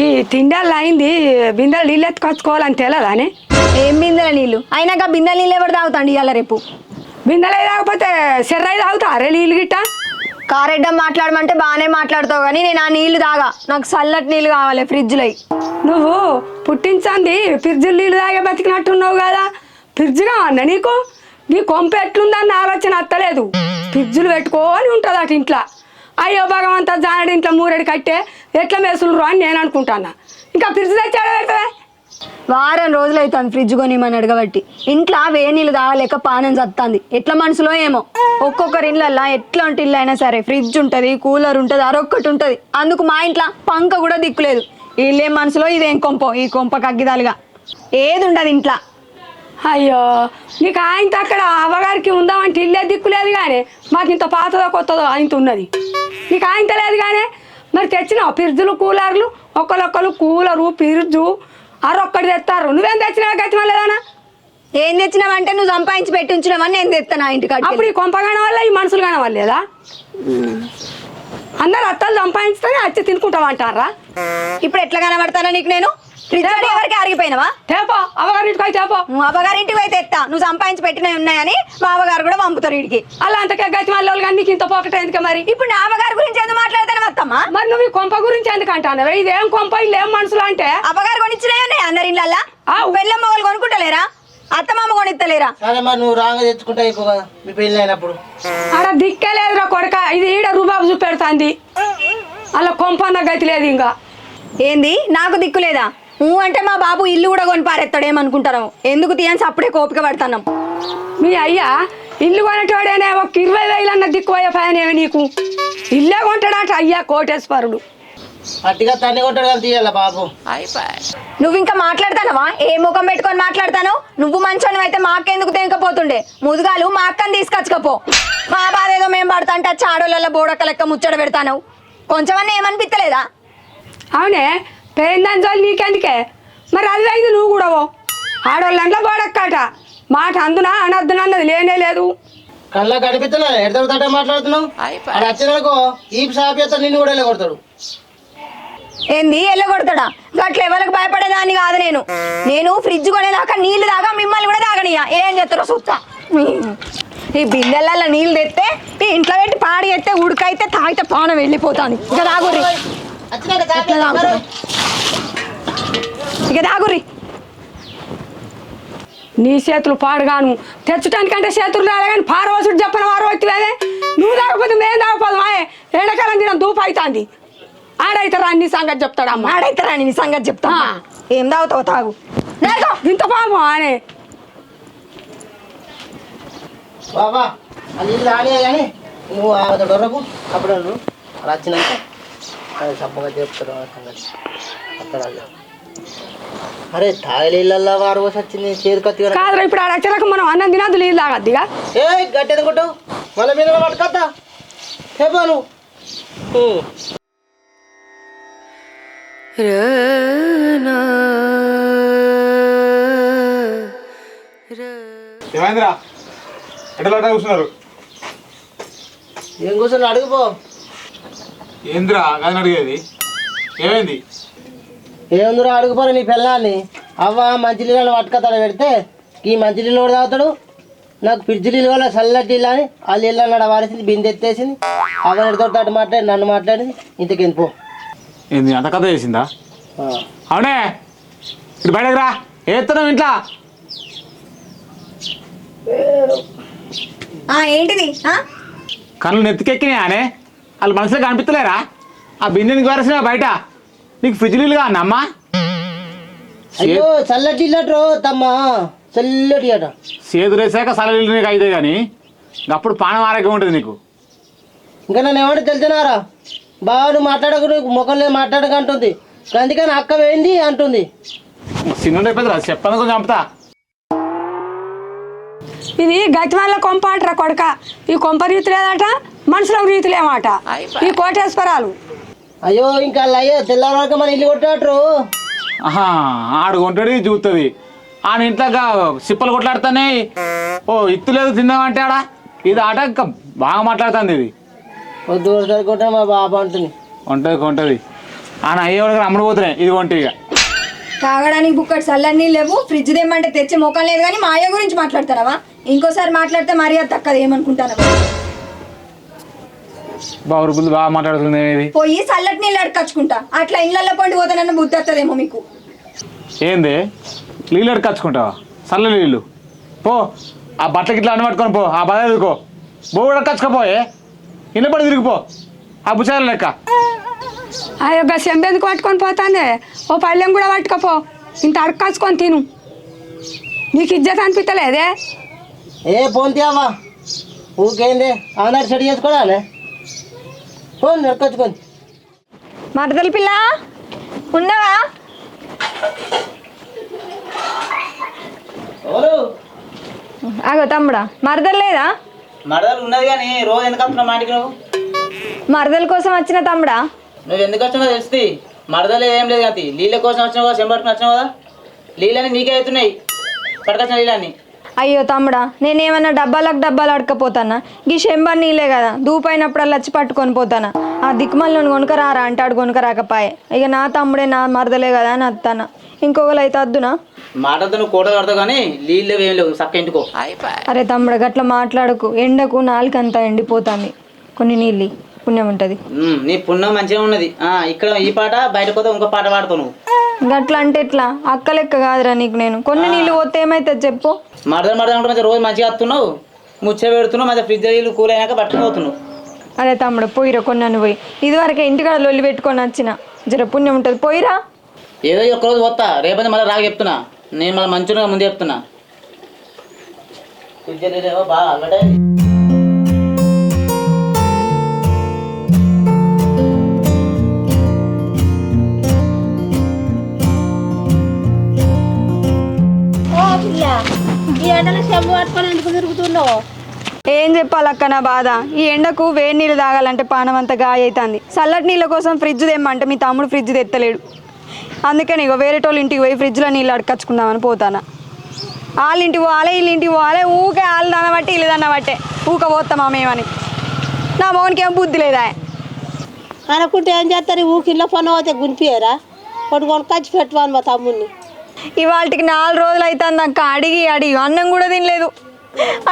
ఈ తిండాలు అయింది బిందెలు నీళ్ళు ఎత్తుకొచ్చుకోవాలని తెలియదాని ఏం బిందెల నీళ్ళు? అయినాక బిందెల నీళ్ళు ఎవరు తాగుతాండి ఇవాళ రేపు? బిందెలు తాగకపోతే సెర్రై తాగుతా అరే నీళ్ళు గిట్ట? కారెడ్డం మాట్లాడమంటే బాగానే మాట్లాడతావు కానీ నేను ఆ నీళ్ళు తాగా. నాకు చల్లటి నీళ్ళు కావాలి ఫ్రిడ్జ్లో నువ్వు పుట్టించంది ఫ్రిడ్జ్ నీళ్ళు తాగే బతికినట్టున్నావు కదా. ఫ్రిడ్జ్ కావన్నా నీకు? నీ కొంప ఎట్లుందన్న ఆలోచన అత్తలేదు. ఫ్రిడ్జ్లు పెట్టుకోని ఉంటుంది అటు ఇంట్లో. అయ్యో భగవంత జానడి ఇంట్లో మూరెడు కట్టే ఎట్లా మేసులు అని నేను అనుకుంటానా? ఇంకా ఫ్రిడ్జ్ తెచ్చాడు పెడతావే వారం రోజులు అవుతుంది ఫ్రిడ్జ్ కొనిమని అడగబట్టి. ఇంట్లో వే నీళ్ళు తాగలేక పానం చత్తాంది. ఎట్లా మనసులో ఏమో? ఒక్కొక్కరి ఇళ్ళల్లో ఎట్లాంటి ఇల్లు అయినా సరే ఫ్రిడ్జ్ ఉంటుంది కూలర్ ఉంటుంది అరొక్కటి ఉంటుంది. అందుకు మా ఇంట్లో పంక కూడా దిక్కులేదు. వీళ్ళేం మనసులో ఇదేం కొంప ఈ కొంప కగ్గిదాలుగా. ఏది ఉండదు ఇంట్లో. అయ్యో నీకు ఆయనతో అక్కడ అవ్వగారికి ఉందామంటే ఇల్లే దిక్కులేదు కానీ మాకు ఇంత పాతదో కొత్తదో ఆయనతో ఉన్నది. నీకు ఆయనతో లేదు కానీ మరి తెచ్చినావు ఫ్రిడ్జులు కూలర్లు ఒక్కరొక్కరు కూలరు ఫ్రిడ్జు అరొక్కటి తెస్తారు నువ్వేం తెచ్చినావు గతి లేదనా ఏం తెచ్చినావంటే నువ్వు సంపాదించి పెట్టి ఉంచినావని నేను తెస్తాను ఆ ఇంటికి అప్పుడు ఈ కొంపగాన వల్ల ఈ మనుషులు కానవాలేదా అందరు అత్తలు సంపాదించితేనే వచ్చి తినుకుంటాం అంటారా ఇప్పుడు ఎట్లా కనబడతానా నీకు నేను? ఫ్రిడ్జ్ ఎవరికి ఆరిగిపోయినావా? తేపో అవ్వగారింటికి పోయి తేపో నువ్వు అవ్వగారింటికి అయితే ఎత్తా నువ్వు సంపాదించి పెట్టినవి ఉన్నాయని మా అవ్వగారు కూడా పంపుతారు వీడికి. అలా అంతకే గతి మళ్ళీ కానీ నీకు ఇంత పోకట ఎందుకు మరి? ఇప్పుడు నా అవ్వగారి గురించి ఎందుకు మాట్లాడతాను అత్తమ్మా? మరి నువ్వు ఈ కొంప గురించి ఎందుకు అంటావు ఇదేం కొంప ఇల్లేం మనుషులు అంటే? అవ్వగారు కొనిచ్చినాయి ఉన్నాయి అందరి ఇళ్ళల్లా? ఆ. పెళ్ళమ్మ మొగలు కొనుక్కుంటలేరా? అత్తమామ కొనిత్తలేరా? సరే మరి నువ్వు రాంగ తెచ్చుకుంటా అయిపో కదా మీ పెళ్ళి అయినప్పుడు. ఆడ దిక్కే లేదురా కొడక. ఇది ఈడ రూబాబు చూపెడుతుంది. అలా కొంపన్న గతి లేదు ఇంకా. ఏంది? నాకు దిక్కులేదా ఊ అంటే మా బాబు ఇల్లు కూడా కొని పారెత్తాడేమనుకుంటారు ఎందుకు తీయని అప్పుడే కోపిక పడుతున్నాం. మీ అయ్యా ఇల్లు కొనేటోడేనే ఒక ఇరవై వేలు అన్న దిక్కుపోయే పయనేమి నీకు? ఇల్లే కొంటాడట అయ్యా కోటేశ్వరుడు. అట్టిగా తన్ని కొట్టాడు కానీ తీయాల బాబు? నువ్వు ఇంకా మాట్లాడతానవా? ఏ ముఖం పెట్టుకొని మాట్లాడతాను? నువ్వు మంచోని అయితే మా అక్క ఎందుకు తెంకపోతుండే? ముదుగాలు మా అక్కని తీసుకొచ్చుకపో. మా బాధ ఏదో మేము పడతా అంటే చాడోళ్ళ బోడక్క లెక్క ముచ్చట పెడతాను కొంచెమన్నా ఏమనిపించలేదా అవునే పోయిందని చోళ్ళు నీకెందుకే? మరి అది అయింది నువ్వు కూడా పో. ఆడోళ్ళంట్లో బోడక్కట మాట అందునా అనద్దునన్నది లేనే లేదు. కళ్ళ కనిపిస్తలే ఎడతాడు మాట్లాడుతున్నావు? వచ్చిననుకో ఈ సాపేత నిన్ను కూడా కొడతాడు ఏంది? ఎల్లగొడతాడా గట్ల ఎవరికి భయపడేదాన్ని కాదు నేను. నేను ఫ్రిడ్జ్ కొనేదాకా నీళ్ళు దాకా మిమ్మల్ని కూడా తాగనియా ఏం చేస్తారో చూస్తా. ఈ బిందెలలో నీళ్ళు తెస్తే ఇంట్లో పెట్టి పాడి ఎత్తే ఉడకైతే తాగితే పానం వెళ్ళిపోతాను ఇక తాగుతారు? ఇక తాగుర్రి. నీ చేతులు పాడుగాను. తెచ్చటానికంటే చేతులు రాలే కానీ పారవసుడు చెప్పిన వారు వచ్చివే నువ్వు తాగకపోతే మేము తాగపోదు మాయే. ఎండాకాలం తిన దూపు అవుతుంది ఆడైతారా అన్ని సంగతి చెప్తాడమ్మా. ఆడైతే రాని నీ సంగతి చెప్తా. ఏం తాగుతావు తాగు. ఇంత పాము ఆనే. బాబా అది రానియా కానీ నువ్వు అప్పుడు వచ్చినాక అది ఆ సంగతి అత్తరాజు. అరే తాగలి ఇళ్ళల్లో వారు పోసి వచ్చింది చేరు కత్తి కాదురా ఇప్పుడు ఆడ వచ్చాక మనం అన్నం తినద్దు నీళ్ళు తాగద్దిగా? ఏ గట్టి ఎందుకుంటావు మళ్ళీ మీద పట్టుకొద్దా చెప్పా నువ్వు ఉం. ఏమైందిరా? ఎట్లా కూర్చున్నారు? ఏం కూర్చొని అడుగుపో ఏందిరా అడిగేది? ఏమైంది? ఏముందిరా అడుగుపోరు నీ పిల్లాన్ని అవ్వ మంచి నీళ్ళు పట్టుకొస్తాడు పెడితే ఈ మంచి నీళ్ళు కూడా తాగుతాడు? నాకు ఫ్రిడ్జ్ నీళ్ళు వల్ల చల్లటి నీళ్ళు అని? వాళ్ళు నీళ్ళు అన్నాడు వారేసింది బిందె ఎత్తేసింది. ఎడతోటి అటు మాట్లాడి నన్ను మాట్లాడింది. ఇంతకెంది పో. ఏంది అంత కథ చేసిందా. అవునే ఇటు బయటకు రా. ఏస్తున్నావు ఇంట్లో? ఆ, ఏంటిది? ఆ? కళ్ళు నెత్తికెక్కినాయి అనే? వాళ్ళు మనసులో కనిపించలేరా ఆ బిందెనికి వరసిన బయట నీకు ఫ్రిడ్జ్ నీళ్ళుగా అమ్మా? అయ్యో చల్లటి తమ్మా చల్లటి అట సేదు రేసాక సల నీళ్ళు నీకు అయితే కానీ అప్పుడు పానం ఆరోగ్యం ఉంటుంది నీకు. ఇంకా నన్ను ఏమంటే తెలిసినారా? బాగా నువ్వు మాట్లాడకు నీకు ముఖం లేదు మాట్లాడక అంటుంది. అందుకని అక్క వేయింది అంటుంది. సినిమా అయిపోతుందా చెప్పను కొంచెం చంపుతా. ఇది గతిమాల కొంప అంటారా కొడక? ఈ కొంప రీతి లేదట మనుషులకు రీతి లేమాట ఈ కోటేశ్వరాలు. అయ్యో ఇంకా అయ్యో తెల్లారి వరకు మన ఇల్లు కొట్టాడు ఆడు కొంటాడు చూస్తుంది ఆడ ఇంట్లో సిప్పలు కొట్లాడుతానే ఓ ఇత్తు లేదు తిందామంటే ఆడ? ఇది ఆట ఇంకా బాగా మాట్లాడుతుంది ఇది. వద్దు సరికొట్టా మా బాబా అంటుంది. ఉంటుంది కొంటది. ఆయన అయ్యేవాడికి అమ్ముడు పోతున్నాయి. ఇది వంటి ఇక. తాగడానికి బుక్కటి చల్లన్నీ లేవు. ఫ్రిడ్జ్ తెమ్మంటే తెచ్చే ముఖం లేదు కానీ మాయ గురించి మాట్లాడతానవా? ఇంకోసారి మాట్లాడితే మర్యాద తక్కదు ఏమనుకుంటాను రూపులు బాగా మాట్లాడుతుంది పోయి చల్లటి నీళ్ళు అడకచ్చుకుంటా అట్లా ఇళ్ళల్లో పండి పోతానన్న బుద్ధి వస్తుందేమో మీకు. ఏంది? నీళ్ళు ఎడకచ్చుకుంటావా చల్ల నీళ్ళు. పో. ఆ బట్టలకి ఇట్లా అన్ని పట్టుకొని పో. ఆ బద ఎదుకో బో ఎడకచ్చుకోపోయే ఇన్న పడి తిరిగిపో ఆ బుచారు లెక్క. ఆ యొక్క చెంబెందుకు పట్టుకొని పోతానే? ఓ పళ్ళెం కూడా పట్టుకపో. ఇంత అడకాచుకొని తిను. నీకు ఇజ్జత్ అనిపించలేదే ఏ పోంతి అవ్వా. ఊకేంది? అందరు సెట్ చేసుకోవాలే. ఫోన్ నరకొచ్చుకొని. మరదల పిల్ల ఉన్నావా ఎవరు? ఆగో తమ్ముడా మరదలు లేదా? మరదలు ఉన్నది కానీ రోజు ఎందుకు వస్తున్నావు మా ఇంటికి నువ్వు? మరదల కోసం వచ్చిన తమ్ముడా? నువ్వు ఎందుకు వచ్చినావు తెలుస్తుంది. మరదలు ఏం లేదు కానీ నీళ్ళ కోసం వచ్చినావు కదా చెంబట్టుకుని వచ్చినావు కదా. నీళ్ళని నీకే అవుతున్నాయి. పట్టుకొచ్చిన నీళ్ళని అయ్యో తమ్ముడా నేనేమన్నా డబ్బాలకు డబ్బాలు అడకపోతానా గీ శంబర్ నీళ్ళే కదా దూపైనప్పుడల్లా వచ్చి పట్టుకొని పోతానా? ఆ దిక్కుమల్ని కొనుకరారా అంటాడు కొనుకరాకపాయే ఇక నా తమ్ముడే నా మరదలే కదా అని అత్తానా. ఇంకొకరు అయితే అద్దునా నువ్వు కోట కానీ నీళ్ళు ఏం లేవు చక్క ఇంటికో. అరే తమ్ముడు గట్ల మాట్లాడకు. ఎండకు నాలుకంతా ఎండిపోతుంది. కొన్ని నీళ్ళు పుణ్యం ఉంటుంది. ఉమ్, నీ పుణ్యం మంచిగా ఉన్నది. ఆ, ఇక్కడ ఈ పాట బయట పోతే ఇంకో పాట పాడుతావు నువ్వు. గట్ల అంటే ఎట్లా? అక్క లెక్క కాదురా నీకు నేను. కొన్ని నీళ్ళు పోతే ఏమైతుంది చెప్పు. మరదలు మరదలు అంటే మంచిగా రోజు మంచిగా వస్తున్నావు ముచ్చ పెడుతున్నావు మంచిగా ఫ్రిడ్జ్ నీళ్ళు కూల్ అయినాక పట్టుకుని పోతున్నావు అరే తమ్ముడు పోయిరా కొన్నాను పోయి. ఇదివరకే ఇంటికాడ లొల్లి పెట్టుకొని వచ్చిన జర పుణ్యం ఉంటుంది. పోయిరా. ఏదో ఒక్క రోజు పోతా. రేపైతే మళ్ళీ రాగా చెప్తున్నా. నేను మళ్ళీ మంచిగా ముందే చెప్తున్నా. ఫ్రిడ్జ్ నీళ్ళు బాగా అల్లటైంది ఏం చెప్పాలక్క నా బాధ? ఈ ఎండకు వేడి నీళ్ళు తాగాలంటే పానం అంతా గాయ అవుతుంది చల్లటి నీళ్ళ కోసం ఫ్రిడ్జ్ తెమ్మంటే మీ తమ్ముడు ఫ్రిడ్జ్ తెత్తలేడు. అందుకని ఇగో వేరే వాళ్ళ ఇంటికి పోయి ఫ్రిడ్జ్లో నీళ్ళు అడకచ్చుకుందామని పోతానా. వాళ్ళ ఇంటికి పోవాలి వీళ్ళ ఇంటికి పోవాలి ఊకే వాళ్ళు దాన్ని బట్టి వీళ్ళు దాన్ని బట్టే ఊక పోతామా మేమని. నా మౌనికి ఏం బుద్ధి లేదా? అనుకుంటే ఏం చేస్తారు? ఊకిలో పని పోతే గునిపియరా కొడు కొనుకొచ్చి పెట్టువాను మా తమ్ముడిని. ఇవాళకి నాలుగు రోజులు అవుతుంది అక్క అడిగి అడిగి. అన్నం కూడా తినలేదు.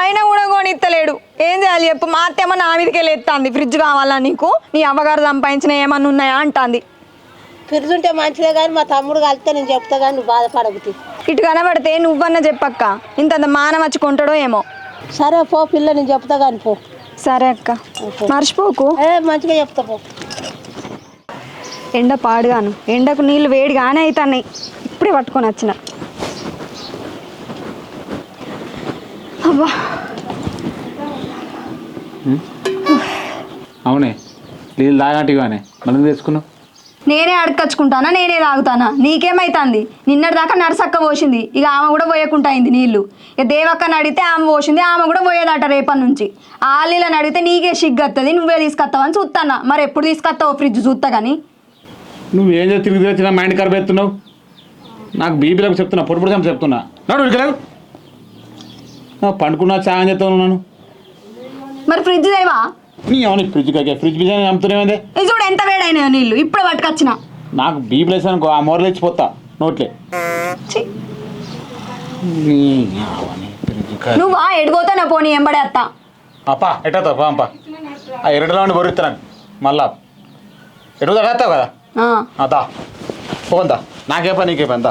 అయినా కూడా కొనిత్తలేడు. ఏం చేయాలి చెప్పు? మా అత్తేమో నా మీదకి వెళ్ళి ఎత్తాంది. ఫ్రిడ్జ్ కావాలా నీకు? నీ అవ్వగారు సంపాదించిన ఏమన్నా ఉన్నాయా అంటాంది. ఫ్రిడ్జ్ ఉంటే మంచిదే కానీ మా తమ్ముడు కలిస్తే నేను చెప్తా కానీ నువ్వు బాధపడబుద్ది ఇటు కనబడితే నువ్వన్నా చెప్పక్క. ఇంతంత మానం వచ్చి కొంటాడో ఏమో. సరే పో పిల్ల నేను చెప్తా కానీ పో. సరే అక్క. మర్చిపోకు. ఏ మంచిగా చెప్తా పో. ఎండ పాడుగాను. ఎండకు నీళ్ళు వేడిగానే అవుతున్నాయి ఇప్పుడే పట్టుకొని వచ్చిన. అబ్బా. అవునే నీళ్ళు తాగంటిగానే మనం తెచ్చుకున్నావు? నేనే అడకచ్చుకుంటానా నేనే తాగుతానా? నీకేమైతుంది? నిన్నటి దాకా నరసక్క పోసింది. ఇక ఆమె కూడా పోయకుండా అయింది నీళ్ళు. ఇక దేవక్కని అడిగితే ఆమె పోసింది ఆమె కూడా పోయేదట రేపటి నుంచి. ఆలీలని అడిగితే నీకే సిగ్గత్తది నువ్వే తీసుకొస్తావని చూస్తానా మరి ఎప్పుడు తీసుకొస్తావు ఫ్రిడ్జ్ చూస్తా కానీ నువ్వు ఏం చేసి తిరిగి వచ్చినా మైండ్ ఖరాబ్ ఎత్తున్నావు నాకు బీపీలకు చెప్తున్నా పొడి పొడి చెప్తున్నా. నాడు ఉడికలేవు పండుకున్నా చాగా చేస్తాను నన్ను. మరి ఫ్రిడ్జ్ దేవా నీ అవును ఫ్రిడ్జ్ కాకే? ఫ్రిడ్జ్ బిజాని అమ్ముతున్నాయిందే ఇది చూడు ఎంత వేడైనాయో నీళ్ళు ఇప్పుడే పట్టుకొచ్చిన. నాకు బీపీ లేసి అనుకో ఆ మూరలు ఇచ్చిపోతా నోట్లే. నీ ఫ్రిడ్జ్ నువ్వా? ఎడిపోతానా పోనీ ఎంబడే అత్త. అప్పా ఎట్టా పాంప ఆ ఎరటలో ఉండి బొరుకుతున్నాను మళ్ళా. ఎటు కదా? ఆ, అదా పోందా. నాకే పని నీకే పని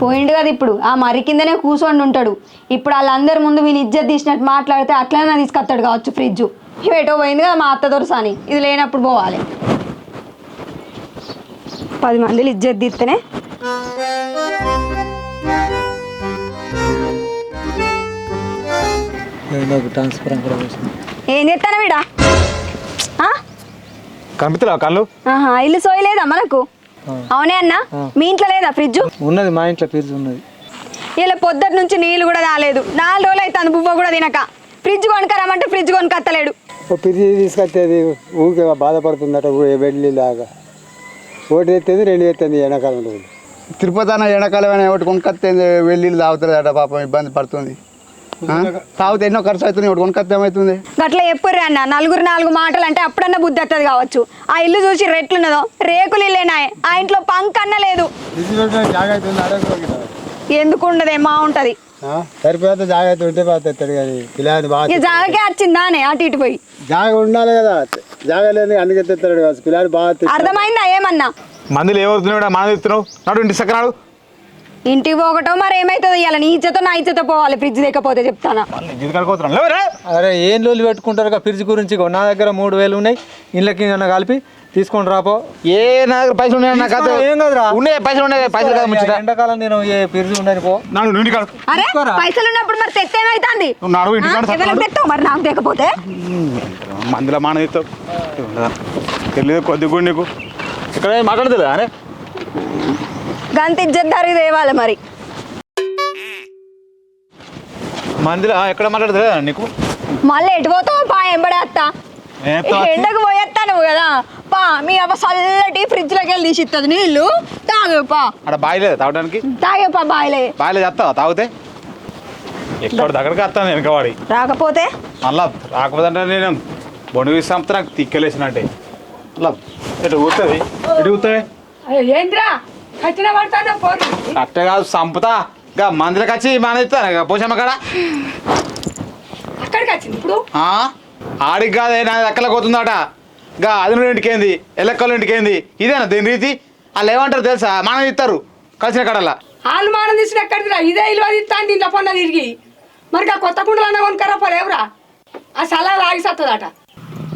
పోయిండు కదా ఇప్పుడు. ఆ మరి కిందనే కూర్చొని ఉంటాడు. ఇప్పుడు వాళ్ళందరి ముందు వీని ఇజ్జత్ తీసినట్టు మాట్లాడితే అట్లనే తీసుకొస్తాడు కావచ్చు ఫ్రిడ్జ్. ఇవి ఎటో పోయింది కదా మా అత్త దొరసాని. ఇది లేనప్పుడు పోవాలి. పది మందిలు ఇజ్జత్ తీస్తేనే ఏం చేస్తాను వీడా ఆ? కనిపిస్తున్నా కళ్ళు? ఆహా, ఇల్లు సోయలేదా మనకు? అవునే అన్న మీ ఇంట్లో లేదా ఫ్రిడ్జ్? ఉన్నది మా ఇంట్లో ఫ్రిడ్జ్ ఉన్నది. ఇలా పొద్దుటి నుంచి నీళ్ళు కూడా రాలేదు. నాలుగు రోజులు అవుతుంది బువ్వ కూడా తినక. ఫ్రిడ్జ్ కొనుక్కరామంటే ఫ్రిడ్జ్ కొనుక్కత్తలేడు. ఓ ఫ్రిడ్జ్ తీసుకొచ్చేది ఊరికే బాధపడుతుందట వెళ్ళి లాగా ఒకటి ఎత్తేది రెండు ఎత్తుంది ఎండాకాలం రోజులు తిరుపతి అన్న ఎండాకాలం ఒకటి కొనుక్కొస్తే వెళ్ళి తాగుతుందట పాపం ఇబ్బంది పడుతుంది. తాగితే ఎన్నో ఖర్చు అవుతుంది ఒకటి కొనుక్కొస్తే ఏమవుతుంది గట్ల చెప్పుర్రి అన్న నలుగురు నాలుగు మాటలు అంటే అప్పుడన్నా బుద్ధి వస్తుంది కావచ్చు. ఆ ఇల్లు చూసి రెట్లున్నదో? రేకులు ఇల్లేనాయే ఆ ఇంట్లో పంక్ అన్న లేదు. ఎందుకు ఉండదే మా ఉంటది. సరిపోతే జాగా అయితే ఉంటే పోతాడు కానీ బాగా జాగకే వచ్చిందానే అటు ఇటు పోయి. జాగా ఉండాలి కదా. జాగా లేని అందుకే తెస్తాడు కాదు పిల్లాడి బాగా. అర్థమైందా ఏమన్నా? మందులు ఏమవుతున్నావు మనం ఇస్తున్నావు నాడు ఇంటి ఇంటికి పోకటం మరి ఏమైతుందో ఇవాళ నీ ఇచ్చతో నా ఇచ్చతో పోవాలి ఫ్రిడ్జ్ లేకపోతే చెప్తానా? అరే ఏం లోన్లు పెట్టుకుంటారు కదా ఫ్రిడ్జ్ గురించి? నా దగ్గర మూడు వేలు ఉన్నాయి ఇళ్ళకి ఏమన్నా కలిపి తీసుకొని రాపో. ఏ నా దగ్గర పైసలు ఉన్నాయి నాకు తీసుకో, ఏం కాదురా. ఉన్నాయి? పైసలు ఉన్నాయి? పైసలు కదా ముచ్చట ఎండాకాలం నేను ఏ ఫ్రిడ్జ్ ఉండని పో. నాడు నుండి కాదు అరే పైసలు ఉన్నప్పుడు మరి తెస్తే ఏమైతుంది? నువ్వు నడువు ఇంటికాడ ఆ, ఎవరికి. తెస్తావు మరి నాకు తెకపోతే మందులో మాన తెలియదు కొద్ది కూడా నీకు ఇక్కడ మాట్లాడదు అరే గంత ఇజ్జత్ దారి తేవాలి మరి. మందిలో ఎక్కడ మాట్లాడదు నీకు? మళ్ళీ ఎటు పోతావు? పా ఎంబడేస్తా ఎండకు పోయేస్తా నువ్వు కదా. పా మీ అవ్వ చల్లటి ఫ్రిడ్జ్లోకి వెళ్ళి తీసి ఇస్తుంది నీళ్ళు. తాగు పా. అక్కడ బావి లేదు తాగడానికి? తాగే పా బాయిలే. బావి చేస్తావా? తాగితే? ఎక్కడ దగ్గరికి వస్తాను వెనక వాడి రాకపోతే? మళ్ళా రాకపోతే నేను బొండు సంపత నాకు తిక్కలేసినట్టే. మళ్ళా ఇటు ఊతుంది ఇటు అయ్యో, ఏంద్రా? కట్టిన పడతాను పోరు. అట్టే కాదు సంపుతా. ఇంకా మందులకు వచ్చి మానేస్తాను పోషమ్మ కాడ అక్కడికి వచ్చింది ఇప్పుడు? ఆ? ఆడికి కాదే నా ఎక్కలకు పోతుందట. గా అది నువ్వు ఇంటికి ఏంది? ఎల్లక్కల ఇంటికి ఏంది? ఇదేనా దీని రీతి? వాళ్ళు ఏమంటారు తెలుసా? మనం ఇస్తారు. కలిసిన కడలా. వాళ్ళు మానం తీసిన ఎక్కడిదిరా? ఇదే ఇల్లు ఇస్తాను ఇంట్లో పొన్న తిరిగి మరి ఆ కొత్త కుండలు అన్న కొనుక్కరా పోలేవురా ఆ సలాలు ఆగిసత్తదట.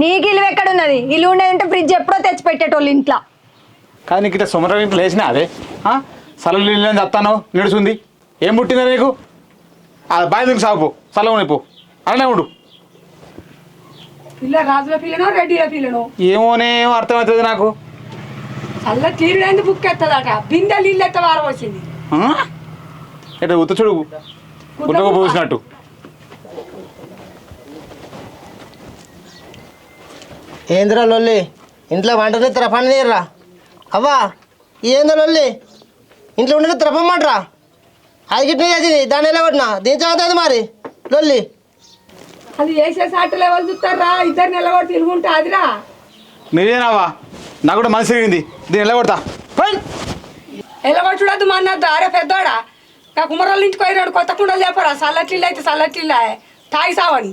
నీకు ఇల్లు ఎక్కడున్నది? ఇల్లు ఉండేది ఉంటే ఫ్రిడ్జ్ ఎప్పుడో తెచ్చి పెట్టేటోళ్ళు ఇంట్లో. కానీ నీకు ఇట్లా సుమరం ఇంట్లో వేసినా అదే సలం నీళ్ళు చెప్తాను నిడుచుంది ఏం పుట్టిందా నీకు? ఆ బాయ్ నీకు సాగు సలం పో. అలానే ఉండు. పిల్ల రాజుల పిల్లనో రెడ్డిల పిల్లనో? ఏమోనే ఏమో అర్థమవుతుంది నాకు. చల్ల తీరుడైంది బుక్ ఎత్తదట? బిందె నీళ్ళు ఎత్త ఉత్త చూడు. గుడ్డకు పోసినట్టు. ఏందిరా లొల్లి? ఇంట్లో వంట తెత్తరా పని తీయరా అవ్వా ఏందో లొల్లి? ఇంట్లో ఉండదు త్రపమ్మంటరా అది గిట్ల చేసింది దాన్ని ఎలా కొట్టినా? దీని చదువుతుంది మరి? లొల్లి. అది వేసే సాటలు ఎవరు చూస్తారా? ఇద్దరు నిలబడి తిరుగుంటే అదిరా? నిజేనావా నాకు కూడా మనసు తిరిగింది. దీన్ని ఎలా కొడతా? పోయ్. ఎలగొట్టుడద్దు మా అన్నద్దు అరే పెద్దోడా నా కుమరోళ్ళ ఇంటికి పోయినాడు కొత్త కుండలు చెప్పరా చల్లటిల్లు అయితే చల్లటిల్లా తాగి సావని.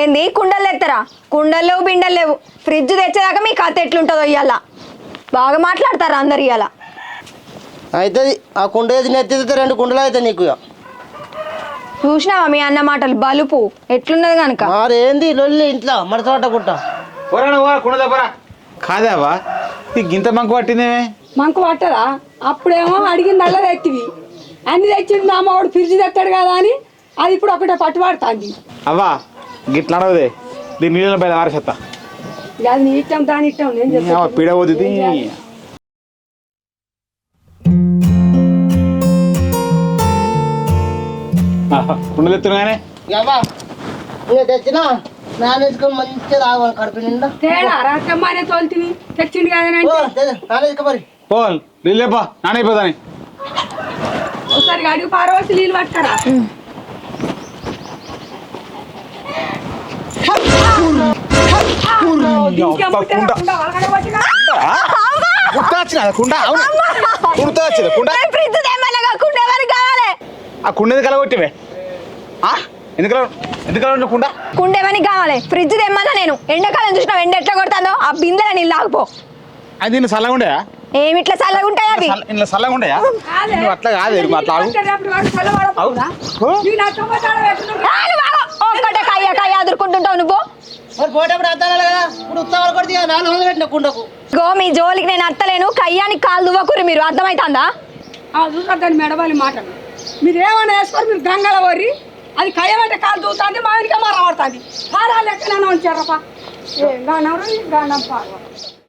ఏంది? కుండలు ఎత్తరా కుండలు లేవు బిండలు లేవు. ఫ్రిడ్జ్ తెచ్చేదాకా మీ కథ ఎట్లుంటుందో ఇవాళ బాగా మాట్లాడతారా అందరు ఇవాళ అవుతుంది ఆ కుండ వేసి నెత్తితే రెండు కుండలు అవుతాయి నీకు ఇక. చూసినావా మీ అన్న మాటలు? బలుపు. ఎట్లున్నది కనుక మరి ఏంది లొల్లి ఇంట్లో మడత పట్టకుంటా పోరా కాదావా ఈ గింత మంకు పట్టిందేమే? మంకు పట్టదా? అప్పుడేమో అడిగింది అల్ల తెచ్చివి. అన్ని తెచ్చింది మా అమ్మవాడు ఫ్రిడ్జ్ తెస్తాడు కదా అని అది ఇప్పుడు ఒకటే పట్టుబడుతుంది. అవ్వా గిట్లా అడవదే దీని నీళ్ళ ఇక అది నీ ఇష్టం దాని ఇష్టం నేను చెప్తాను పీడ పోతుంది కుండలు ఎత్తున్నానే ఇక తెచ్చినా నాన్న వేసుకొని మంచిగా తాగవాలి కడుపు నిండా తేడా రకమ్మానే తోలుతుంది తెచ్చిండు కదా ఓ, తె- నాన్న వేసుకో మరి పో నీళ్ళేపా నానైపోతాని ఒకసారి అడుగు పారవసి నీళ్ళు పట్టరా ఆ? కుండ? ఎందుకు కలగొట్టివే. ఎందుకు ఎందుకు కుండ? కుండ ఎవరికి కావాలి? ఫ్రిడ్జ్ తెమ్మన్నా నేను? ఎండాకాలం చూసినావు ఎండ ఎట్లా కొడుతుందో? ఆ బిందెల నీళ్ళు ఆగిపో. అది నిన్ను చల్లగా ఏమి ఇట్లా చల్లగా ఉంటాయి అవి? ఇంట్లో చల్లగా. నువ్వు అట్లా కాదు అట్లా. ఒక్కటే కయ్య కయ్య అదురుకుంటుంటావు నువ్వు. మరి పోయేటప్పుడు అద్దాలి కదా. ఇప్పుడు ఉత్సవాలు కొడితే ఇక నాలుగు వందలు పెట్టిన కుండకు. గో మీ జోలికి నేను అత్తలేను. కయ్యానికి కాలు దువ్వకురు మీరు. అర్థమైతుందా? చూసొద్దని మెడవాలి మాటలు. మీరు ఏమైనా వేసుకోరు? మీరు గంగల వరి. అది కయ్యమంటే కాలు దూతుంది మా వెనక మరబడుతుంది. పారాలు ఎక్కడ ఉంచారప్ప. ఏ గానవరు గానం పార్వ